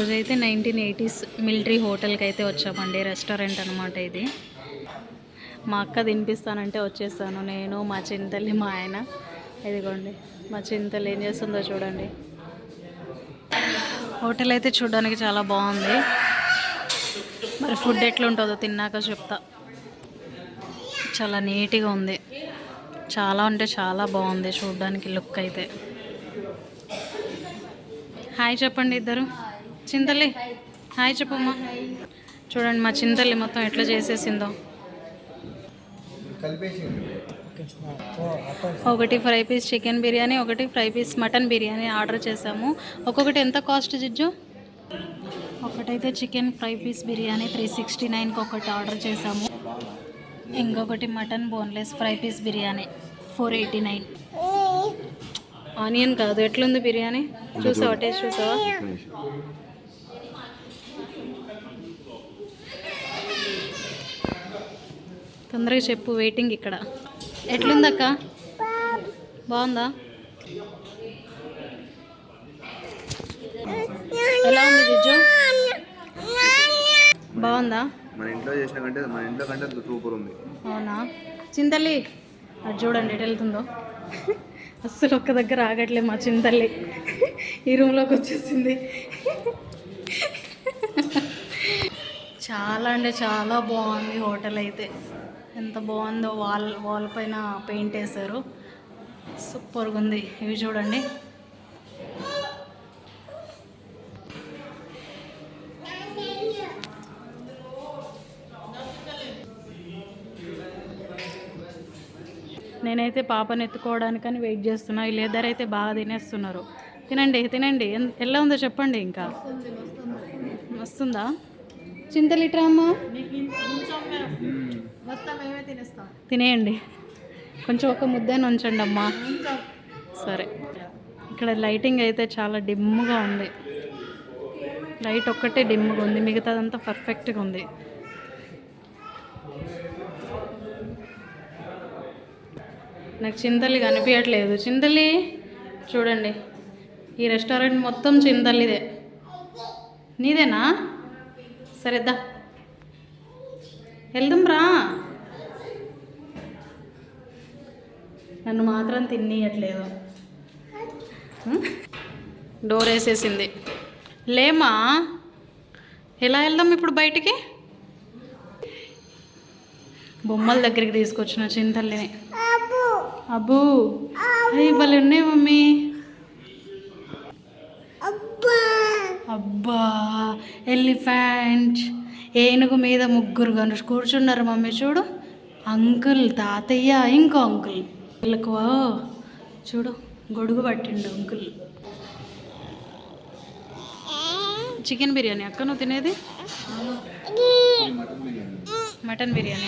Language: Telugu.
రోజైతే నైన్టీన్ ఎయిటీస్ మిలిటరీ హోటల్కి అయితే వచ్చామండి. రెస్టారెంట్ అనమాట ఇది. మా అక్క తినిపిస్తానంటే వచ్చేస్తాను. నేను మా చింతల్లి మా ఆయన. ఇదిగోండి మా చింతల్లి ఏం చేస్తుందో చూడండి. హోటల్ అయితే చూడడానికి చాలా బాగుంది. మరి ఫుడ్ ఎట్లుంటుందో తిన్నాక చెప్తా. చాలా నీట్గా ఉంది. చాలా అంటే చాలా బాగుంది చూడడానికి లుక్ అయితే. హాయ్ చెప్పండి ఇద్దరు. చింతల్లి. హాయ్ చెప్పమ్మా. చూడండి మా చింతల్లి మొత్తం ఎట్లా చేసేసిందో. ఒకటి ఫ్రై పీస్ చికెన్ బిర్యానీ ఒకటి fry piece mutton biryani order చేసాము ఒక్కొక్కటి ఎంత కాస్ట్ జిజ్జు? ఒకటైతే chicken fry piece biryani three sixty నైన్కి ఒకటి ఆర్డర్ చేసాము ఇంకొకటి mutton boneless fry piece biryani four eighty nine. Onion కాదు ఎట్లుంది బిర్యానీ? చూసావా? టేస్ట్ చూసావా? తొందరగా చెప్పు వెయిటింగ్ ఇక్కడ. ఎట్లుందక్క? బాగుందా? ఎలా ఉంది జిజ్జు? బాగుందా? మన ఇంట్లో చేసిన కంటే మన ఇంట్లో కంటే సూపర్ ఉంది. అవునా? చింతల్లి అది చూడండి ఎటు వెళ్తుందో. అస్సలు ఒక్క దగ్గర ఆగట్లే మా చింతల్లి. ఈ రూమ్లోకి వచ్చేసింది. చాలా అంటే చాలా బాగుంది హోటల్ అయితే. ఎంత బాగుందో వాల్ వాల్ పైన పెయింట్ వేశారు. సూపర్గా ఉంది ఇవి చూడండి. నేనైతే పాపను ఎత్తుకోవడానికని వెయిట్ చేస్తున్నా. వీళ్ళిద్దరు అయితే బాగా తినేస్తున్నారు. తినండి తినండి. ఎలా ఉందో చెప్పండి ఇంకా. వస్తుందా? చింతలిట్రా అమ్మా తినేయండి. కొంచెం ఒక ముద్దని ఉంచండి అమ్మా. సరే. ఇక్కడ లైటింగ్ అయితే చాలా డిమ్గా ఉంది. లైట్ ఒక్కటే డిమ్గా ఉంది. మిగతాదంతా పర్ఫెక్ట్గా ఉంది. నాకు చింతల్లి కనిపించట్లేదు చింతల్లి చూడండి. ఈ రెస్టారెంట్ మొత్తం చింతల్లిదే నీదేనా? సరేద్దా వెళ్దాం రా. నన్ను మాత్రం తినియట్లేదు డోర్ వేసేసింది. లేమా? ఎలా వెళ్దాం ఇప్పుడు బయటికి? బొమ్మల దగ్గరికి తీసుకొచ్చిన చింతల్లిని అబ్బు. అయ్యి భలే ఉన్నాయి మమ్మీ అబ్బా ఎలిఫెంట్. ఏనుగు మీద ముగ్గురు కను కూర్చున్నారు మమ్మీ చూడు. అంకుల్ తాతయ్య ఇంకో అంకుల్. వీళ్ళకు చూడు గొడుగు పట్టిండు అంకుల్. చికెన్ బిర్యానీ అక్క నువ్వు తినేది? మటన్ బిర్యానీ.